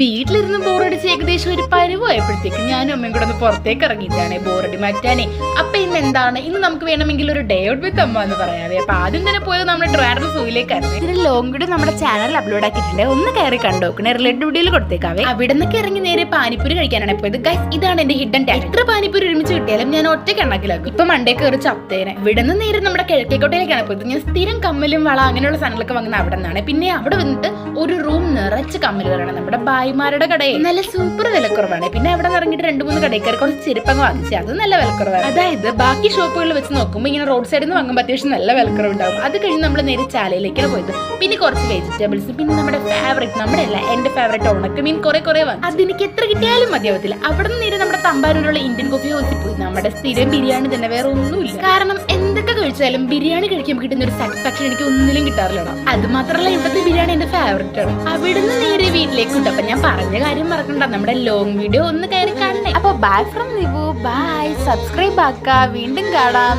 വീട്ടിലിരുന്ന് ബോറടിച്ച് ഏകദേശം ഒരു പരുവായപ്പോഴത്തേക്ക് ഞാനും അമ്മയും കൂടെ ഒന്ന് പുറത്തേക്ക് ഇറങ്ങിയിട്ടാണ് ബോറടി മാറ്റാനേ. അപ്പൊ ഇന്ന് എന്താണ്? ഇന്ന് നമുക്ക് വേണമെങ്കിൽ ഒരു ഡേ ഔട്ട് വിത്ത് അമ്മ എന്ന് പറയാവേ. അപ്പൊ ആദ്യം തന്നെ പോയത് നമ്മുടെ ട്രാഡർ സൂയിലേക്കായിരുന്നു. ഇതിന് ലോങ് കൂടി നമ്മുടെ ചാനൽ അപ്ലോഡ് ആക്കിയിട്ടുണ്ട്. ഒന്ന് കയറി കണ്ടോ? കണ്ടോക്കണേ റിലേറ്റഡ് വീഡിയോയിൽ കൊടുത്തേക്കാവേ. അവിടെ നിന്നൊക്കെ ഇറങ്ങി നേരെ പാനിപ്പൂരി കഴിക്കാനാണ് പോയത്. ഗൈസ് ഇതാണ് എന്റെ ഹിഡൻ ടാലന്റ് എത്ര പാനിപ്പൂരി ഒരുമിച്ച് കിട്ടിയാലും ഞാൻ ഒറ്റ കണ്ണക്കിലാക്കും ഇപ്പൊ മണ്ടേ കയറി ചത്തേനെ. ഇവിടെ നിന്ന് നേരെ നമ്മുടെ കിഴക്കേക്കോട്ടയിലേക്കാണ് പോയത്. ഞാൻ സ്ഥിരം കമ്മലും വള അങ്ങനെയുള്ള സാധനങ്ങളൊക്കെ വാങ്ങുന്ന അവിടെ നിന്നാണ് പിന്നെ അവിടെ വന്നിട്ട് ഒരു റൂം നിറച്ച് കമ്മൽ കമ്മലുകളാണ് നമ്മുടെ ബായിമാരുടെ കടയിൽ. നല്ല സൂപ്പർ വിലക്കുറവാണ്. പിന്നെ അവിടെ ഇറങ്ങിയിട്ട് രണ്ട് മൂന്ന് കടയിൽ കുറച്ച് ചെരുപ്പങ്ങ് വാങ്ങിച്ചു. അത് നല്ല വിലക്കുറവാണ്. അതായത് ബാക്കി ഷോപ്പുകളിൽ വെച്ച് നോക്കുമ്പോൾ ഇങ്ങനെ റോഡ് സൈഡിൽ നിന്ന് വാങ്ങുമ്പോൾ അത്യാവശ്യം നല്ല വിലക്കുറവ് ഉണ്ടാവും അത് കഴിഞ്ഞ് നമ്മൾ നേരെ ചാലയിലേക്കാണ് പോയത്. പിന്നെ കുറച്ച് വെജിറ്റബിൾസ് പിന്നെ നമ്മുടെ ഫേവറേറ്റ് നമ്മുടെ അല്ല എന്റെ ഫേവറേറ്റ് ഉണക്ക മീൻ കുറെ കുറെ വാങ്ങി അതെനിക്ക് എത്ര കിട്ടിയാലും മതിയാവത്തില്ല. അവിടെ നിന്ന് നേരെ നമ്മുടെ തമ്പാനൂരുള്ള ഇന്ത്യൻ കോഫി ഹൗസിൽ പോയി. നമ്മുടെ സ്ഥിരം ബിരിയാണി തന്നെ വേറെ ഒന്നുമില്ല. കാരണം കഴിച്ചാലും ബിരിയാണി കഴിക്കുമ്പോൾ കിട്ടുന്ന ഒരു സാറ്റിസ്ഫാക്ഷൻ എനിക്ക് ഒന്നിലും കിട്ടാറില്ല അത് മാത്രമല്ല ഇവിടുത്തെ ബിരിയാണി എന്റെ ഫേവറേറ്റ് ആണ്. അവിടുന്ന് നേരെ വീട്ടിലേക്ക് വിട്ടു അപ്പൊ ഞാൻ പറഞ്ഞ കാര്യം മറക്കണ്ട. നമ്മുടെ ലോങ് വീഡിയോ ഒന്ന് കയറി കാണണേ. അപ്പൊ bye from review bye subscribe ആക്ക. വീണ്ടും കാണാം.